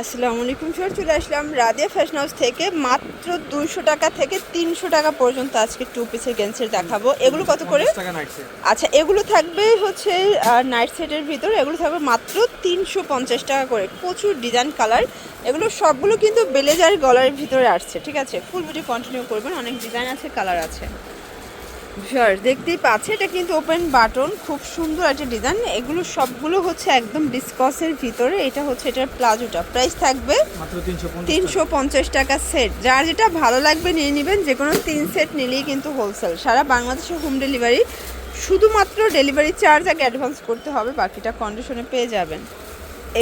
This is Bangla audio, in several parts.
আসসালামু আলাইকুম স্যার চলে আসলাম রাদিয়া ফ্যাশন হাউস থেকে মাত্র দুইশো টাকা থেকে তিনশো টাকা পর্যন্ত আজকে টু পিসের গেন্সের দেখাবো। এগুলো কত করে? আচ্ছা এগুলো থাকবে হচ্ছে নাইট সেটের ভিতর এগুলো থাকবে মাত্র তিনশো পঞ্চাশ টাকা করে। প্রচুর ডিজাইন কালার এগুলো সবগুলো কিন্তু বেলেজার গলার ভিতরে আসছে ঠিক আছে? ফুল ভিডিও কন্টিনিউ করবেন অনেক ডিজাইন আছে কালার আছে। শিওর দেখতেই পাচ্ছে এটা কিন্তু ওপেন বাটন খুব সুন্দর একটা ডিজাইন এগুলো সবগুলো হচ্ছে একদম ডিসকসের ভিতরে এটা হচ্ছে এটার প্লাজোটা। প্রাইস থাকবে তিনশো পঞ্চাশ টাকা। সেট যার যেটা ভালো লাগবে নিয়ে নেবেন যে কোনো তিন সেট নিলেই কিন্তু হোলসেল সারা বাংলাদেশে হোম ডেলিভারি শুধুমাত্র ডেলিভারি চার্জ আগে অ্যাডভান্স করতে হবে বাকিটা কন্ডিশনে পেয়ে যাবেন।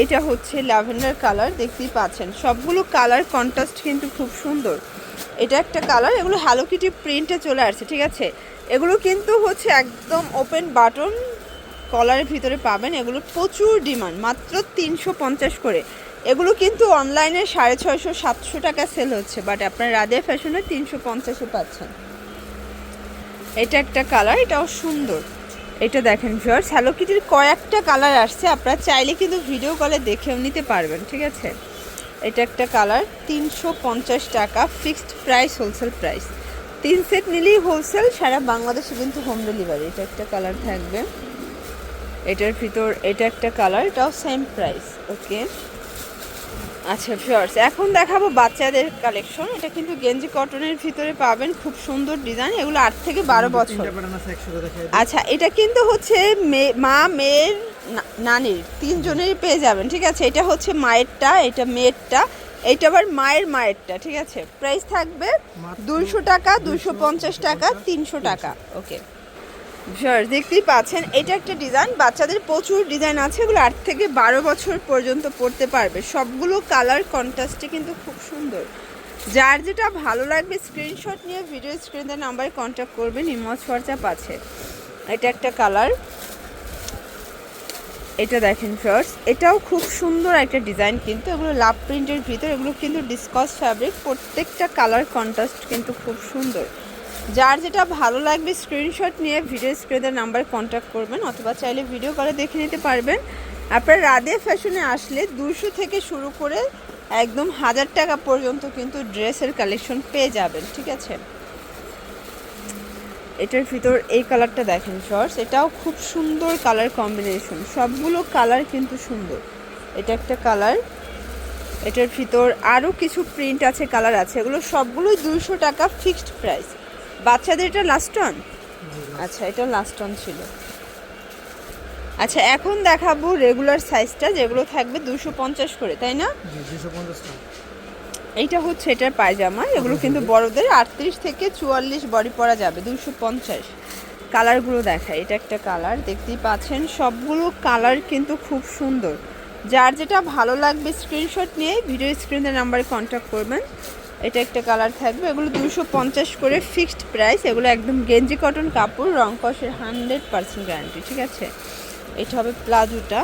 এইটা হচ্ছে ল্যাভেন্ডার কালার দেখতেই পাচ্ছেন। সবগুলো কালার কন্ট্রাস্ট কিন্তু খুব সুন্দর। এটা একটা কালার, এগুলো হ্যালো কিটি প্রিন্টে চলে আসছে, ঠিক আছে? এগুলো কিন্তু হচ্ছে একদম ওপেন বাটন কলারের ভিতরে পাবেন, এগুলো প্রচুর ডিমান্ড মাত্র তিনশো পঞ্চাশ করে। এগুলো কিন্তু অনলাইনে সাড়ে ছয়শো, সাতশো টাকা সেল হচ্ছে বাট আপনার রাধে ফ্যাশনে তিনশো পঞ্চাশে পাচ্ছেন। এটা একটা কালার এটাও সুন্দর। এটা দেখেন ভিউয়ার্স হ্যালো কিটির কয়েকটা কালার আসছে, আপনারা চাইলে কিন্তু ভিডিও কলে দেখেও নিতে পারবেন, ঠিক আছে? এটা একটা কালার তিনশো পঞ্চাশ টাকা ফিক্সড প্রাইস হোলসেল প্রাইস তিন সেট নিলেই হোলসেল সারা বাংলাদেশে কিন্তু হোম ডেলিভারি এটা একটা কালার থাকবে। এটার ভিতর এটা একটা কালার এটাও সেম প্রাইস ওকে আচ্ছা ফিওর্স এখন দেখাবো বাচ্চাদের কালেকশন এটা কিন্তু গেঞ্জি কটনের ভিতরে পাবেন খুব সুন্দর ডিজাইন এগুলো আট থেকে বারো বছর। তিনটা প্যাটার্ন আছে 100 দেখাই আচ্ছা এটা কিন্তু হচ্ছে মা মেয়ের নানির তিনজনেরই পেয়ে যাবেন ঠিক আছে? এটা হচ্ছে মায়েরটা এটা মেয়েরটা এইটা আবার মায়ের মায়েরটা ঠিক আছে? প্রাইস থাকবে দুইশো টাকা দুইশো পঞ্চাশ টাকা তিনশো টাকা। ওকে স্যার দেখতেই পাচ্ছেন এটা একটা ডিজাইন বাচ্চাদের প্রচুর ডিজাইন আছে এগুলো আট থেকে বারো বছর পর্যন্ত পড়তে পারবে। সবগুলো কালার কন্ট্রাস্টে কিন্তু খুব সুন্দর। যার যেটা ভালো লাগবে স্ক্রিনশট নিয়ে ভিডিও স্ক্রিনের নাম্বারে কন্ট্যাক্ট করবেন ইমজ হোয়াটসঅ্যাপ পাচ্ছে এটা একটা কালার এটা দেখেন ফার্স্ট এটাও খুব সুন্দর একটা ডিজাইন কিন্তু, এগুলো লাভ প্রিন্টের ভিতর, এগুলো কিন্তু ডিসকস ফ্যাব্রিক প্রত্যেকটা কালার কন্ট্রাস্ট কিন্তু খুব সুন্দর। যার যেটা ভালো লাগবে স্ক্রিনশট নিয়ে ভিডিও স্ক্রিনের নাম্বারে কন্ট্যাক্ট করবেন, অথবা চাইলে ভিডিও কলে দেখে নিতে পারবেন। আপনার রাধে ফ্যাশনে আসলে দুশো থেকে শুরু করে একদম হাজার টাকা পর্যন্ত কিন্তু ড্রেসের কালেকশন পেয়ে যাবেন, ঠিক আছে? এটার ভিতর এই কালারটা দেখেন শর্টস এটাও খুব সুন্দর কালার কম্বিনেশন সবগুলো কালার কিন্তু সুন্দর। এটা একটা কালার এটার ভিতর আরও কিছু প্রিন্ট আছে কালার আছে। এগুলো সবগুলোই দুইশো টাকা ফিক্সড প্রাইস বাচ্চাদের এটা লাস্ট অন আচ্ছা এটা লাস্ট অন ছিল। আচ্ছা এখন দেখাবো রেগুলার সাইজটা যেগুলো থাকবে দুশো পঞ্চাশ করে, তাই না? 250 টাকা। এইটা হচ্ছে এটার পায়জামা, এগুলো কিন্তু বড়দের, আটত্রিশ থেকে চুয়াল্লিশ বডি পরা যাবে দুশো পঞ্চাশ। কালারগুলো দেখায় এটা একটা কালার, দেখতেই পাচ্ছেন, সবগুলো কালার কিন্তু খুব সুন্দর। যার যেটা ভালো লাগবে স্ক্রিনশট নিয়ে ভিডিও স্ক্রিনের নাম্বারে কন্ট্যাক্ট করবেন। এটা একটা কালার থাকবে, এগুলো দুশো পঞ্চাশ করে ফিক্সড প্রাইস এগুলো একদম গেঞ্জি কটন কাপড়, রং কষের হান্ড্রেড পার্সেন্ট গ্যারান্টি ঠিক আছে? এটা হবে প্লাজোটা,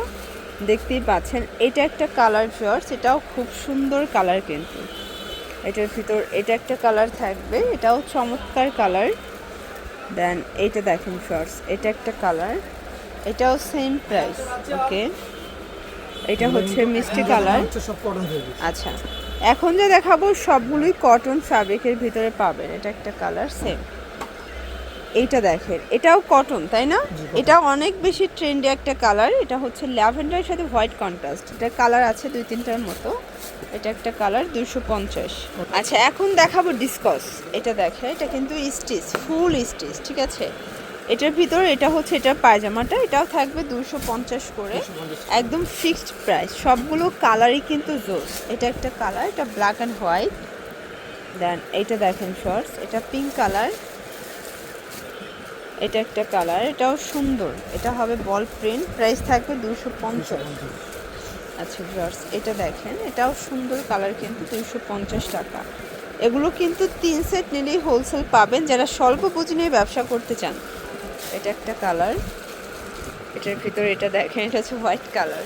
দেখতেই পাচ্ছেন, এটা একটা কালার শর্টস এটাও খুব সুন্দর কালার কিন্তু। এটার ভিতর, এটা একটা কালার থাকবে, এটাও চমৎকার কালার দেন এটা দেখেন শর্টস এটা একটা কালার এটাও সেম প্রাইস ওকে এটা হচ্ছে মিষ্টি কালার আচ্ছা এখন যে দেখাবো, সবগুলোই কটন ফ্যাব্রিকের ভিতরে পাবেন, এটা একটা কালার সেম এইটা দেখেন এটাও কটন তাই না? এটা অনেক বেশি ট্রেন্ডে একটা কালার এটা হচ্ছে ল্যাভেন্ডারের সাথে হোয়াইট কন্ট্রাস্ট এটা কালার আছে দুই তিনটার মতো এটা একটা কালার দুশো পঞ্চাশ। আচ্ছা এখন দেখাবো ডিসকস এটা দেখে এটা কিন্তু স্টিচ ফুল স্টিচ ঠিক আছে? এটার ভিতর এটা হচ্ছে এটার পায়জামাটা এটাও থাকবে দুশো পঞ্চাশ করে একদম ফিক্সড প্রাইস সবগুলো কালারই কিন্তু জোস এটা একটা কালার এটা ব্ল্যাক অ্যান্ড হোয়াইট দেন এটা দেখেন শর্টস এটা পিঙ্ক কালার এটা একটা কালার, এটাও সুন্দর। এটা হবে বল প্রিন্ট, প্রাইস থাকবে দুশো পঞ্চাশ। আচ্ছা জর্স এটা দেখেন, এটাও সুন্দর কালার কিন্তু দুশো পঞ্চাশ টাকা। এগুলো কিন্তু তিন সেট নিলেই হোলসেল পাবেন, যারা স্বল্প পুঁজি নিয়ে ব্যবসা করতে চান। এটা একটা কালার। এটার ভিতরে এটা দেখেন, এটা হচ্ছে হোয়াইট কালার।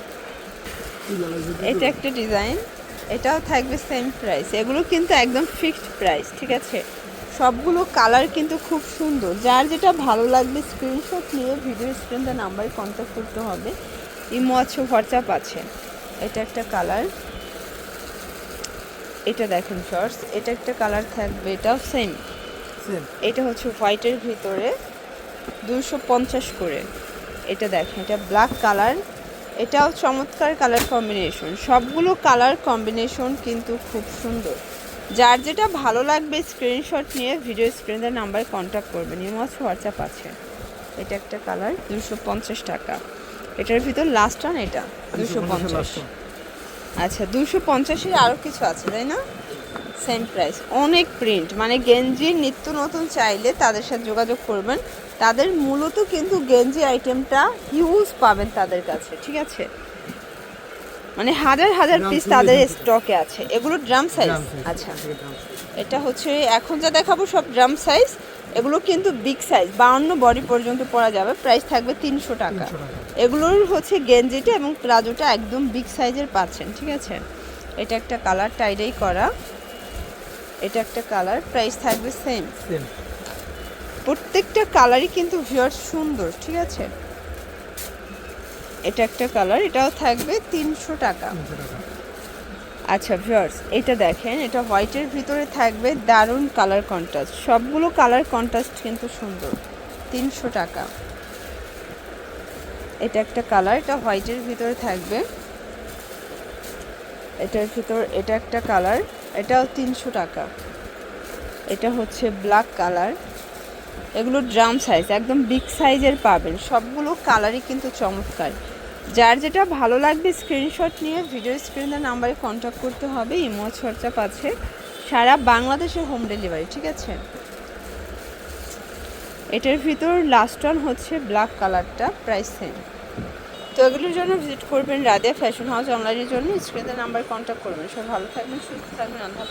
এটা একটা ডিজাইন, এটাও থাকবে সেম প্রাইস এগুলো কিন্তু একদম ফিক্সড প্রাইস ঠিক আছে? সবগুলো কালার কিন্তু খুব সুন্দর। যার যেটা ভালো লাগবে স্ক্রিনশট নিয়ে ভিডিও স্ক্রিনটা নাম্বারে কন্ট্যাক্ট করতে হবে। ইমো আছে হোয়াটসঅ্যাপ আছে। এটা একটা কালার। এটা দেখেন শর্টস এটা একটা কালার থাকবে এটাও সেম সেম এটা হচ্ছে হোয়াইটের ভিতরে দুশো পঞ্চাশ করে। এটা দেখেন এটা ব্ল্যাক কালার। এটাও চমৎকার কালার কম্বিনেশন সবগুলো কালার কম্বিনেশন কিন্তু খুব সুন্দর। যার যেটা ভালো লাগবে স্ক্রিনশট নিয়ে ভিডিও স্ক্রিনের নাম্বারে কন্ট্যাক্ট করবেন। ইমো হোয়াটসঅ্যাপ আছে। এটা একটা কালার দুশো পঞ্চাশ টাকা। এটার ভিতর লাস্ট ওয়ান এটা দুশো পঞ্চাশ। আচ্ছা দুশো পঞ্চাশের আরও কিছু আছে তাই না? সেম প্রাইস অনেক প্রিন্ট মানে গেঞ্জির নিত্য নতুন চাইলে তাদের সাথে যোগাযোগ করবেন। তাদের মূলত কিন্তু গেঞ্জি আইটেমটা হিউজ পাবেন তাদের কাছে ঠিক আছে? মানে হাজার হাজার পিস তাদের স্টকে আছে। এগুলো ড্রাম সাইজ আচ্ছা। এটা হচ্ছে এখন যা দেখাবো সব ড্রাম সাইজ এগুলো কিন্তু বিগ সাইজ বাউন্ন বডি পর্যন্ত পরা যাবে। প্রাইস থাকবে তিনশো টাকা। এগুলোর হচ্ছে গেঞ্জিটা এবং প্লাজোটা একদম বিগ সাইজের পাচ্ছেন ঠিক আছে? এটা একটা কালার টাইডাই করা। এটা একটা কালার প্রাইস থাকবে সেম প্রত্যেকটা কালারই কিন্তু ভিউয়ার সুন্দর ঠিক আছে? এটা একটা কালার এটাও থাকবে তিনশো টাকা। আচ্ছা ভিউয়ার্স এটা দেখেন, এটা হোয়াইটের ভিতরে থাকবে দারুণ কালার কন্ট্রাস্ট সবগুলো কালার কন্ট্রাস্ট কিন্তু সুন্দর, তিনশো টাকা। এটা একটা কালার এটা হোয়াইটের ভিতরে থাকবে। এটার ভিতর, এটা একটা কালার এটাও তিনশো টাকা। এটা হচ্ছে ব্ল্যাক কালার এগুলো ড্রাম সাইজ একদম বিগ সাইজের পাবেন। সবগুলো কালারই কিন্তু চমৎকার। যার যেটা ভালো লাগবে স্ক্রিনশট নিয়ে ভিডিও স্ক্রিনের নাম্বারে কন্ট্যাক্ট করতে হবে, ইমো হোয়াটসঅ্যাপ আছে। সারা বাংলাদেশে হোম ডেলিভারি ঠিক আছে? এটার ভিতর লাস্ট ওয়ান হচ্ছে ব্ল্যাক কালারটা প্রাইস সেম তো এগুলোর জন্য ভিজিট করবেন রাধে ফ্যাশন হাউস অনলাইনের জন্য স্ক্রিনের নাম্বার কন্ট্যাক্ট করবেন। সব ভালো থাকবেন, সুস্থ থাকবেন, আল্লাহ